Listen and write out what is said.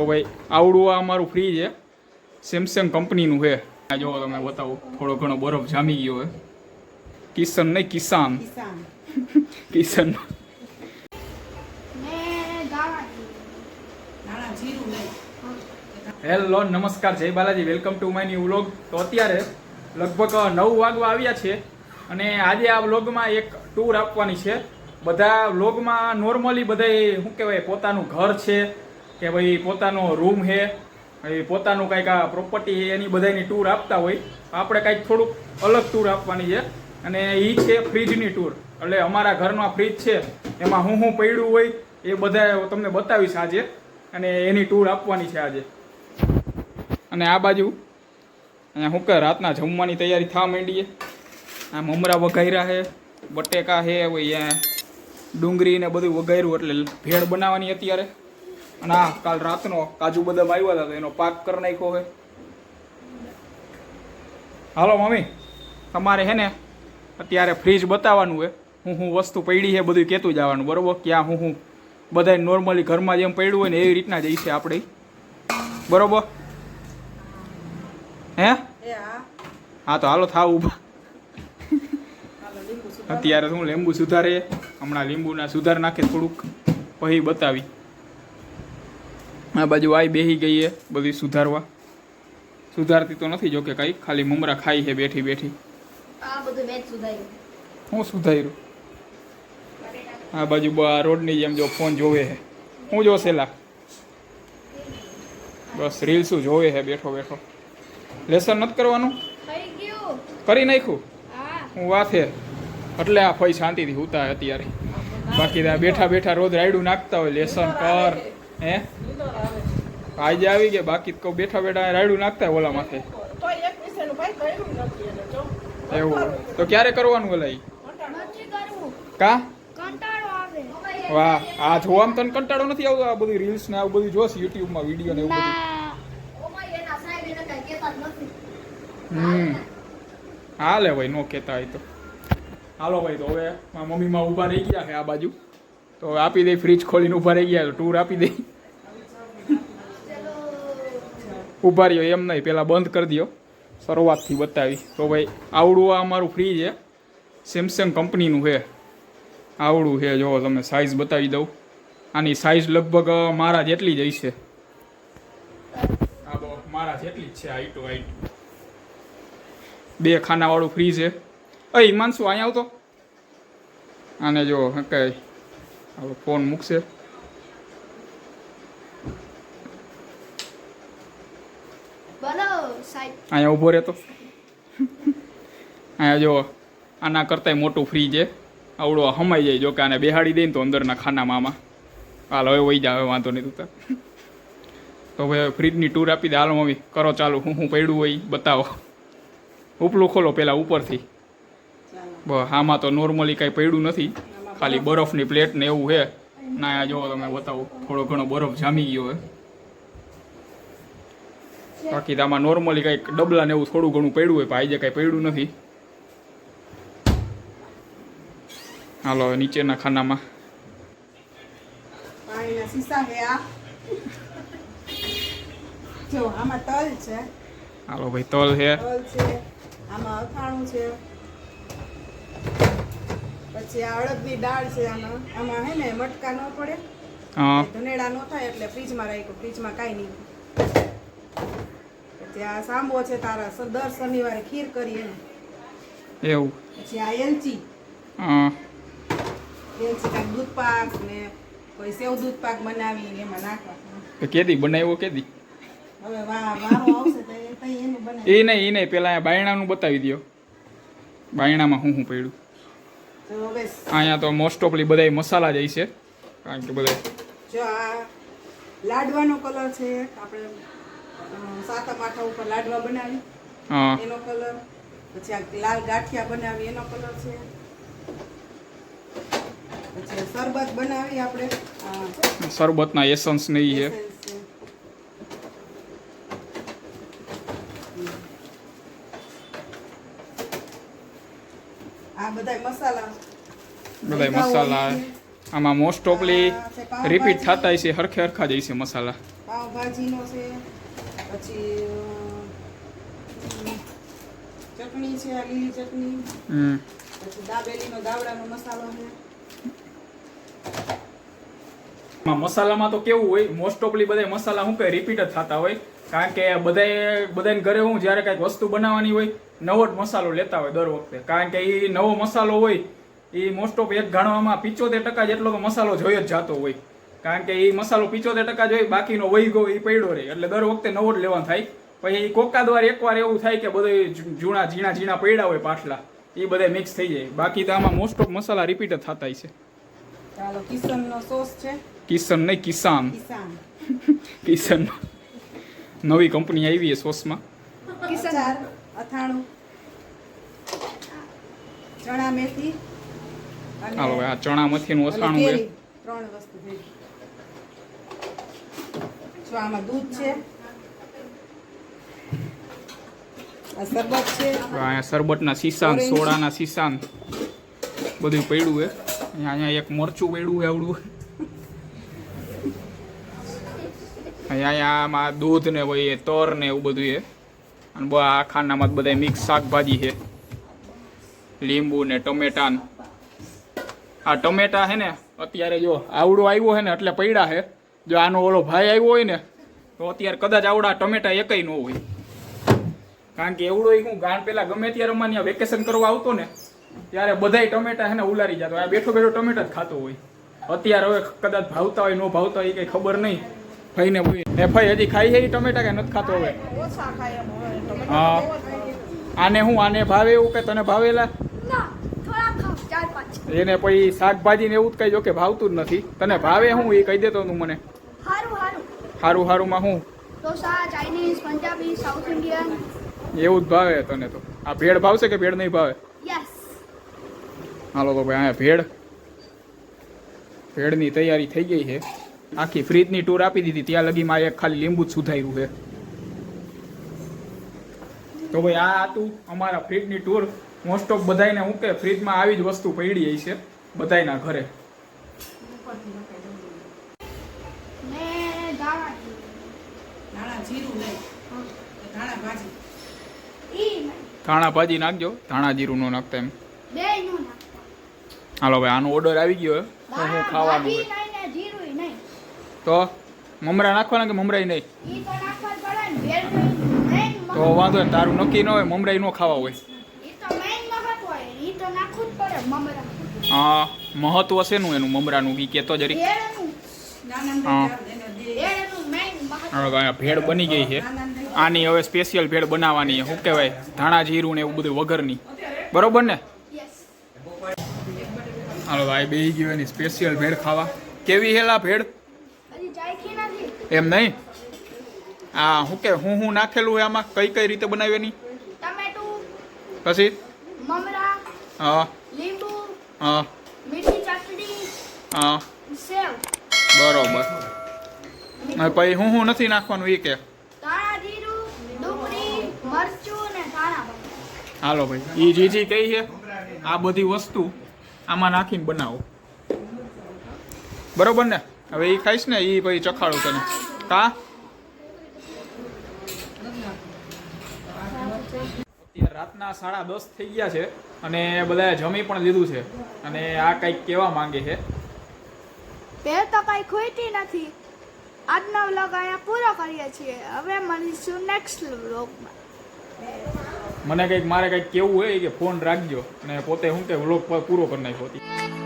તો ભાઈ આવડું આ અમારું ફ્રીજ છે. સેમસંગ કંપનીનું છે. આ જો તમે બતાવો. થોડો ઘણો બરફ જામી ગયો હોય કિશન નહીં કિસાન. કિસાન. કિશન. હેલો નમસ્કાર જય Balaji. Welcome to my new vlog તો અત્યારે લગભગ નવ વાગવા આવ્યા છે અને આજે આ વ્લોગમાં એક ટૂર આપવાની છે. બધા વ્લોગમાં નોર્મલી બધાય શું કહેવાય પોતાનું ઘર છે કે ભાઈ પોતાનો રૂમ ભાઈ પોતાનું કંઈક આ પ્રોપર્ટી એની બધાની ટૂર આપતા હોય. આપણે કંઈક થોડુંક અલગ ટૂર આપવાની છે. અને એ છે ફ્રીજની ટૂર એટલે અમારા ઘરનો આ ફ્રીજ છે, એમાં હું હું પડ્યું હોય, એ બધા તમને બતાવીશ આજે. અને એની ટૂર આપવાની છે આજે. અને આ બાજુ, અહીંયા શું કે રાતના જમવાની તૈયારી થવા માંડીએ. આ મમરા વઘાયરા છે, બટેકા છે ડુંગળી ને બધું વઘાર્યું એટલે ભેળ બનાવવાની અત્યારે. અને આ કાલ રાતનો કાજુ બદામ આવ્યા હતા તો એનો પાક કરી નાખ્યો છે. હાલો મમ્મી તમારે છે ને અત્યારે ફ્રીજ બતાવવાનું હોય હું હું વસ્તુ પડી છે બધું કહેતું જવાનું બરાબર? ક્યાં હું હું બધા નોર્મલી ઘરમાં જેમ પડ્યું હોય ને એવી રીતના જ છે આપણે. બરોબર? હે? હા. હા તો હાલો થાવ ઊભા. અત્યારે શું લીંબુ સુધારે? હમણાં લીંબુના સુધાર નાખે થોડુંક. પછી બતાવી. આ બાજુ આઈ બેહી ગઈ એ બધી સુધારવા. સુધારતી તો નથી જોકે કાંઈ ખાલી મુમરા ખાઈ છે બેઠી બેઠી. હું સુધાર્યું? આ બાજુ આ રોડની જેમ જો ફોન જોવે છે હું જોશેલા બસ રીલ્સું જોવે છે બેઠો બેઠો. લેસન નથી કરવાનું? કરી નાખ્યું? હા. વાથે એટલે આ ફઈ શાંતિથી હુતા અત્યારે. બાકી બેઠા બેઠા રોજ રાયડું નાખતા હોય લેસન કર. હે? આજે આવી ગયા. બાકી તો બેઠા બેઠા રાયડું નાખતા ઓલા માથે. એવું. તો ક્યારે કરવાનું ઓલા કા? વાહ. આ જોવામાં તને કંટાળો નથી આવતો? આ બધી રીલ્સ ને આવું બધું જોશ યુટ્યુબમાં વીડિયો ને એવું બધું? હમ હાલે ભાઈ, નો કહેતા હોય તો. હાલો ભાઈ, તો હવે મારા મમ્મીમાં ઊભા રહી ગયા છે આ બાજુ. તો આપી દઈ ફ્રીજ ખોલીને ઊભા રહી ગયા ટૂર આપી દઈ ઊભા રહ્યો, એમ નહીં પહેલાં બંધ કરી દો શરૂઆતથી બતાવી. તો ભાઈ, આવડું આ અમારું ફ્રીજ છે. સેમસંગ કંપનીનું છે. આવડું છે, જો તમે સાઇઝ બતાવી દઉં. આની સાઇઝ લગભગ મારા જેટલી જ હશે. આ મારા જેટલી જ છે હાઈટ ટુ હાઈટ બે ખાનાવાળું ફ્રીજ છે. અય માનસું અહીંયા આવતો? આને જો કઈ. હવે ફોન મૂકશે અહીંયા ઊભો રહેતો. અહીંયા જો આના કરતાંય મોટું ફ્રીજ છે. આવડો હમાઈ જાય જો કે આને બેહાડી દઈને તો અંદરના ખાનામાં આમાં. હાલ હવે વહી જાવ વાંધો નહીં તું તો હવે ફ્રીજની ટૂર આપી દે. હાલો મમ્મી કરો ચાલુ. હું હું પડ્યું હોય બતાવો. ઉપલું ખોલો પહેલાં ઉપરથી. બ આમાં તો નોર્મલી કાંઈ પડ્યું નથી. ખાલી બરફની પ્લેટ ને એવું છે ના આ જો તમે બતાવો થોડો ઘણો બરફ જામી ગયો છે બાકી તો આમાં નોર્મલી કંઈક ડબલા ને એવું થોડું ઘણું પડ્યું હોય પણ આજે કાંઈ પડ્યું નથી. હાલો નીચેના ખાનામાં. હાલો ભાઈ તલ છે આમાં અથાણું છે. પછી આ અડદની દાળ છે આમાં. આમાં હે ને મટકા ન પડે. ધનેડા ન થાય એટલે ફ્રીજમાં રાખ્યું. ફ્રીજમાં કાંઈ નહીં. પછી આ સાંબો છે તારા. દર શનિવારે ખીર કરી એમ એવું. પછી આ એલચી. હા. એલચી કાંઈક દૂધ પાક ને કોઈ સેવ દૂધ પાક બનાવીને એમાં નાખવા કેદી? બનાવ્યો કેદી? હવે વાહ વારો આવશે તો એ નહીં એ નહીં. પેલા બાયણાનું બતાવી દો બાયણામાં હું હું પડ્યું? અહીંયા તો મોસ્ટ ઓફલી બધા મસાલા જ છે. કારણ કે બધા જો આ લાડવાનો કલર છે આપણે સાતમ આઠા ઉપર લાડવા બનાવી હા. એનો કલર પછી આ લાલ ગાંઠિયા બનાવી એનો કલર છે. પછી શરબત બનાવી આપણે. શરબતના એસન્સ ને ઈ છે essence છે. આ બધા મસાલા. બધા મસાલા. આમાં મોસ્ટ ઓફલી રિપીટ થતા છે હરખે હરખા જ છે મસાલા. પાવભાજીનો છે. પછી અ, ચટણી છે આ લીલી ચટણી. હમ. પછી દાબેલીનો દાવડાનો મસાલો છે. માં મસાલામાં તો કેવું હોય મોસ્ટ ઓફલી બધા મસાલા શું કહે રિપીટ જ થતા હોય. કારણ કે બધાએ બધાને ઘરે હું જ્યારે કાંઈક વસ્તુ બનાવવાની હોય નવો જ મસાલો લેતા હોય દર વખતે. કારણ કે એ નવો મસાલો હોય એ મોસ્ટ ઓફ એક ગાણવામાં પિચોતેર ટકા જેટલો તો મસાલો જોઈ જ જાતો હોય. કારણ કે એ મસાલો પિચોતેર ટકા જોઈ બાકીનો વહી ગયો એ પડ્યો રહે. એટલે દર વખતે નવો જ લેવાનો થાય. પછી કોકા દ્વાર એકવાર એવું થાય કે બધું જૂના ઝીણા ઝીણા પડ્યા હોય પાછલા. એ બધા મિક્સ થઈ જાય. બાકી તો આમાં મોસ્ટ ઓફ મસાલા રિપીટ જ થતા છે. ચાલો કિસનનો સોસ છે. કિસન નહીં કિસાન. કિસાન. નવી કંપની આવી છે સોસમાં. અચાર અથાણું ચણા મેથી હાલો આ ચણા મથી નું અથાણું છે. ત્રણ વસ્તુ જો આમાં દૂધ છે આ શરબત છે અહીંયા શરબતના સીસાન સોડાના સીસાન બધું પડ્યું છે. અહીંયા અહીંયા એક મરચું પડ્યું છે આવડું. અહીંયા આમાં દૂધ ને હોય એ તર ને એવું બધું એ. અને બહુ આ ખાનામાં બધા મિક્સ શાકભાજી છે. લીંબુ ને ટમેટા ને. આ ટમેટા છે ને, અત્યારે જો આવડો આવ્યો છે ને, એટલે પડ્યા છે. જો આનો ઓલો ભાઈ આવ્યો હોય ને, તો અત્યારે કદાચ આવડા ટમેટા એકય ન હોય. કારણ કે એવડો હું ગાણ પેલા ગમે ત્યારે અમારે ત્યાં વેકેશન કરવા આવતો ને, ત્યારે બધાય ટમેટા છે ને ઉલારી જતો આ બેઠો બેઠો ટમેટા જ ખાતો હોય. અત્યારે હવે કદાચ ભાવતા હોય, ન ભાવતા હોય, એ કઈ ખબર નહીં. ભાઈને ભાઈ એ ભાઈ હજી ખાઈ છે એ ટમેટા કે નથી ખાતો હવે? ઓછા ખાય એમ હવે ટમેટા હા. આને હું આને ભાવે એવું કે તને ભાવેલા ના થોડા ખાવ ચાર પાંચ. એને પછી શાકભાજી ને એવું જ કઈ જો કે ભાવતું જ નથી. તને ભાવે હું એ કહી દેતો તું મને. હારું હારું. માં હું? Dosa Chinese Punjabi south Indian. એવું જ ભાવે તને તો. આ ભેળ ભાવશે કે ભેળ નહીં ભાવે? યસ. હાલો તો ભાઈ અહીંયા ભેળ. ભેળની તૈયારી થઈ ગઈ છે. આખી ફ્રીજની ટૂર આપી દીધી. ત્યાં લગીમાં એક ખાલી લીંબુ જ સુધાર્યું છે. તો ભાઈ આ હતું અમારા ફ્રીજની ટૂર મોસ્ટ ઓફ બધાયને હું કે ફ્રીજમાં આવી જ વસ્તુ પડી છે બધાયના ઘરે. ધાણા ધાણા જીરું ભાજી. નાખજો. ધાણા જીરું નો નાખતા એમ. બે નું નાખતા. હાલો ભાઈ આનો ઓર્ડર આવી ગયો હું. ખાવાનું ભાજી હોય નહીં ને જીરું નહીં તો મમરા નાખવાના કે મમરાઈ નહીં? તો ને વાંધો નહીં તારું નક્કી ન હોય મમરાઈ ન ખાવા હોય. હા મહત્વ છે શેનું એનું મમરાનું બી કેતો જરી હા. અહીંયા ભેળ બની ગઈ છે. આની હવે સ્પેશિયલ ભેળ બનાવવાની શું કહેવાય? ધાણા જીરું ને એવું બધું વગરની બરોબર ને? હાલો ભાઈ બેહી ગયો એની સ્પેશિયલ ભેળ ખાવા. કેવી હેલા ભેળ? એમ નહીં? આ શું કે હું હું નાખેલું હોય આમાં? કઈ કઈ રીતે બનાવેની? પછી? હા. હા. હા. બરોબર. પછી હું હું નથી નાખવાનું એ કે? હાલો ભાઈ. એ જે જે કઈ છે આ બધી વસ્તુ આમાં નાખીને બનાવો. બરોબર ને? હવે એ ખાઈશ ને એ પછી ચખાડું તને. કા? અત્યારે રાતના સાડા દસ થઈ ગયા છે અને બધાએ જમી પણ લીધું છે. અને આ કંઈક કહેવા માંગે છે. તે તો કઈ ખોટી નથી. આજનો વ્લોગ અહીંયા પૂરો કરીએ છીએ. હવે મળીશું નેક્સ્ટ વ્લોગમાં મને કંઈક મારે કંઈક કેવું હોય કે ફોન રાખજો. અને પોતે હું કે વ્લોગ પૂરો કરી નાખ્યો. હતી